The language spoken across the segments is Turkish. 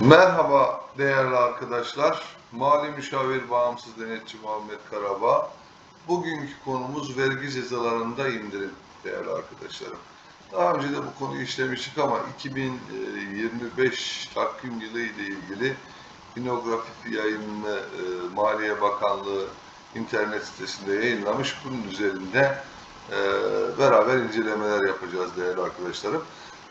Merhaba değerli arkadaşlar. Mali Müşavir Bağımsız Denetçi Muhammed Karabağ. Bugünkü konumuz vergi cezalarında indirim değerli arkadaşlarım. Daha önce de bu konuyu işlemiştik ama 2025 takvim yılı ile ilgili Inografik yayınını e, Maliye Bakanlığı internet sitesinde yayınlamış. Bunun üzerinde e, beraber incelemeler yapacağız değerli arkadaşlarım.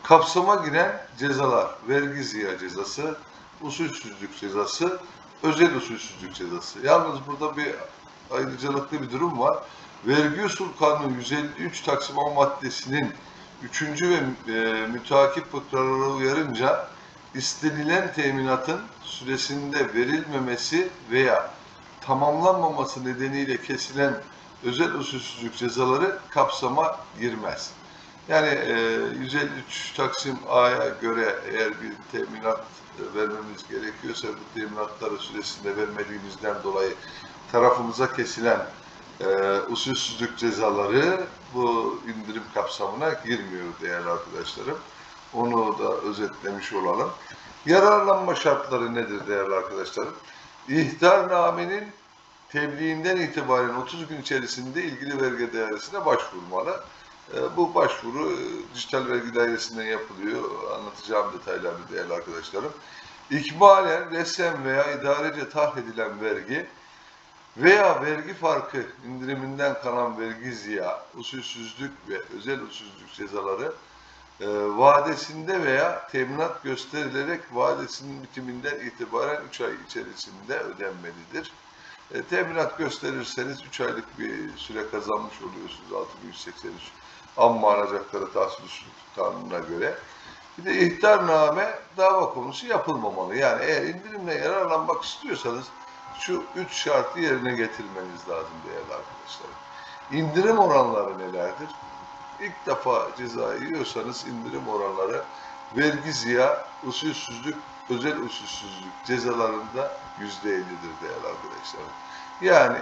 Kapsama giren cezalar, vergi ziya cezası, usulsüzlük cezası, özel usulsüzlük cezası. Yalnız burada bir ayrıcalıklı bir durum var. Vergi usul kanunu 153 Taksim A maddesinin 3. ve e, müteakip fıkraları uyarınca istenilen teminatın süresinde verilmemesi veya tamamlanmaması nedeniyle kesilen özel usulsüzlük cezaları kapsama girmez. Yani e, 153 Taksim A'ya göre eğer bir teminat e, vermemiz gerekiyorsa bu teminatları süresinde vermediğimizden dolayı tarafımıza kesilen e, usulsüzlük cezaları bu indirim kapsamına girmiyor değerli arkadaşlarım. Onu da özetlemiş olalım. Yararlanma şartları nedir değerli arkadaşlarım? İhtarnamenin tebliğinden itibaren 30 gün içerisinde ilgili vergi dairesine başvurmalı. E, Bu başvuru e, dijital vergi dairesinden yapılıyor. Anlatacağım detaylarını değerli arkadaşlarım. İkmalen resen veya idarece tahh edilen vergi veya vergi farkı indiriminden kalan vergi ziya, usulsüzlük ve özel usulsüzlük cezaları e, vadesinde veya teminat gösterilerek vadesinin bitiminden itibaren 3 ay içerisinde ödenmelidir. E, teminat gösterirseniz 3 aylık bir süre kazanmış oluyorsunuz 6183 amma alacakları tahsil usulü kanununa göre. Bir de ihtarname dava konusu yapılmamalı. Yani eğer indirimle yararlanmak istiyorsanız şu üç şartı yerine getirmeniz lazım değerli arkadaşlarım. İndirim oranları nelerdir? İlk defa ceza yiyorsanız indirim oranları vergi ziya, usulsüzlük, özel usulsüzlük cezalarında yüzde ellidir değerli arkadaşlarım. Yani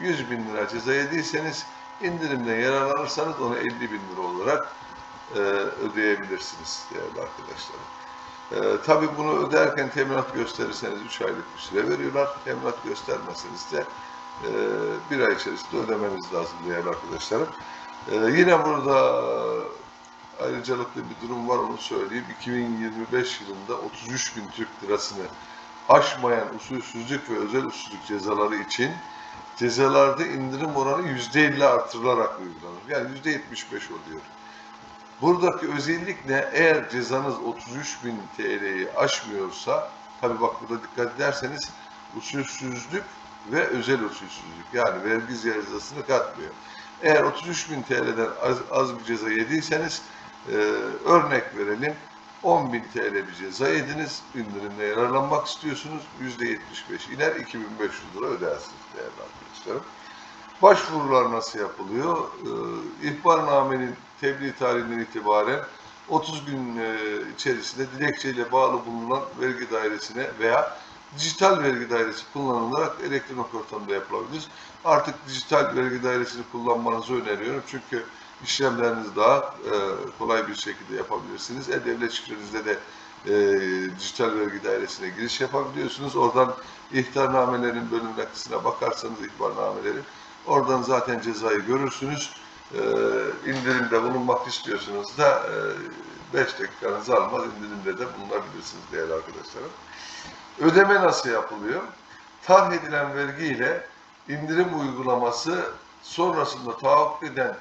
100 bin lira ceza yediyseniz indirimden yararlanırsanız onu 50 bin lira olarak e, ödeyebilirsiniz değerli arkadaşlarım. E, tabii bunu öderken teminat gösterirseniz 3 aylık bir süre veriyorlar. Teminat göstermezseniz de e, bir ay içerisinde ödemeniz lazım değerli arkadaşlarım. E, yine burada ayrıcalıklı bir durum var onu söyleyeyim. 2025 yılında 33 bin Türk lirasını aşmayan usulsüzlük ve özel usulsüzlük cezaları için cezalarda indirim oranı %50 artırılarak uygulanır. Yani %75 oluyor. Buradaki özellik ne? Eğer cezanız 33 bin TL'yi aşmıyorsa, tabi bak burada dikkat ederseniz usulsüzlük ve özel usulsüzlük yani vergi cezasını katmıyor. Eğer 33 bin TL'den az, az bir ceza yediyseniz e, örnek verelim 10 bin TL bir ceza yediniz, indirimle yararlanmak istiyorsunuz, %75 iner, 2500 lira ödersiniz değerli arkadaşlarım. Başvurular nasıl yapılıyor? Ee, ihbarnamenin tebliğ tarihinden itibaren 30 gün e, içerisinde dilekçeyle bağlı bulunan vergi dairesine veya dijital vergi dairesi kullanılarak elektronik ortamda yapılabilir. Artık dijital vergi dairesini kullanmanızı öneriyorum. Çünkü işlemlerinizi daha e, kolay bir şekilde yapabilirsiniz. E-Devlet şifrenizde de e, dijital vergi dairesine giriş yapabiliyorsunuz. Oradan ihtarnamelerin bölüm kısmına bakarsanız ihbarnamelerin oradan zaten cezayı görürsünüz. E, indirimde bulunmak istiyorsunuz da 5 dakikanızı almaz indirimde de bulunabilirsiniz değerli arkadaşlarım. Ödeme nasıl yapılıyor? Tahh edilen vergi ile indirim uygulaması sonrasında tahakkuk eden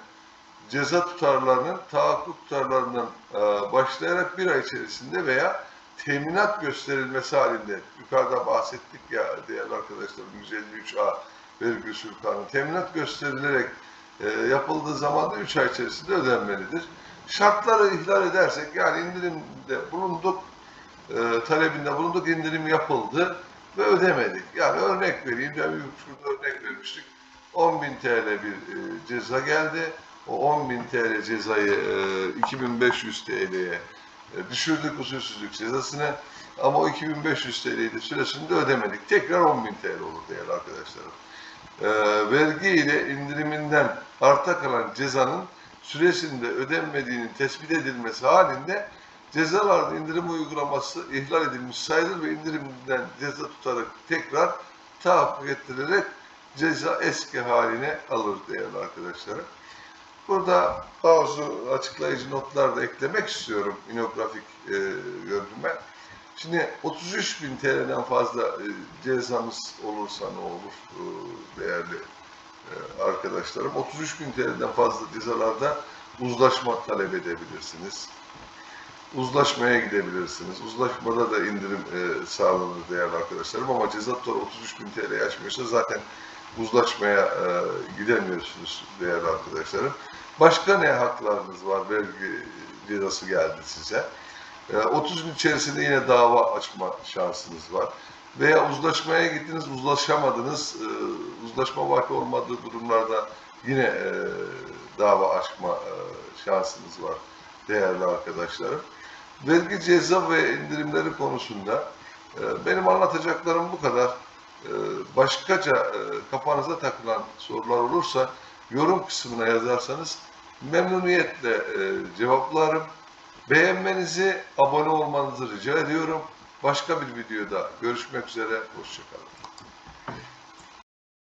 ceza tutarlarının tahakkuk tutarlarından e, başlayarak bir ay içerisinde veya teminat gösterilmesi halinde yukarıda bahsettik ya değerli arkadaşlarım 153A vergi kanunu teminat gösterilerek e, yapıldığı zaman da 3 ay içerisinde ödenmelidir. Şartları ihlal edersek yani indirimde bulunduk e, talebinde bulunduk indirim yapıldı ve ödemedik. Yani örnek vereyim bir şurada örnek vermiştik. 10.000 TL bir ceza geldi. O 10.000 TL cezayı e, 2500 TL'ye e, düşürdük usulsüzlük cezasını. Ama o 2500 TL'yi de süresinde ödemedik. Tekrar 10.000 TL olur değerli arkadaşlarım. E, vergi ile indiriminden arta kalan cezanın süresinde ödenmediğinin tespit edilmesi halinde cezalarda indirim uygulaması ihlal edilmiş sayılır ve indirimden ceza tutarak tekrar tahakkuk ettirilerek ceza eski haline alır değerli arkadaşlarım. Burada bazı açıklayıcı notlar da eklemek istiyorum inografik e, görünüme. Şimdi 33 bin TL'den fazla e, cezamız olursa ne olur e, değerli e, arkadaşlarım? 33 bin TL'den fazla cezalarda uzlaşma talep edebilirsiniz. Uzlaşmaya gidebilirsiniz. Uzlaşmada da indirim e, sağlanır değerli arkadaşlarım ama ceza tutarı 33 bin TL aşmıyorsa zaten uzlaşmaya e, gidemiyorsunuz değerli arkadaşlarım. Başka ne haklarınız var? Vergi cezası geldi size. E, 30 gün içerisinde yine dava açma şansınız var. Veya uzlaşmaya gittiniz, uzlaşamadınız. E, uzlaşma vakti olmadığı durumlarda yine e, dava açma e, şansınız var değerli arkadaşlarım. Vergi ceza ve indirimleri konusunda e, benim anlatacaklarım bu kadar. Başkaca kafanıza takılan sorular olursa yorum kısmına yazarsanız memnuniyetle e, cevaplarım. Beğenmenizi, abone olmanızı rica ediyorum. Başka bir videoda görüşmek üzere. Hoşçakalın.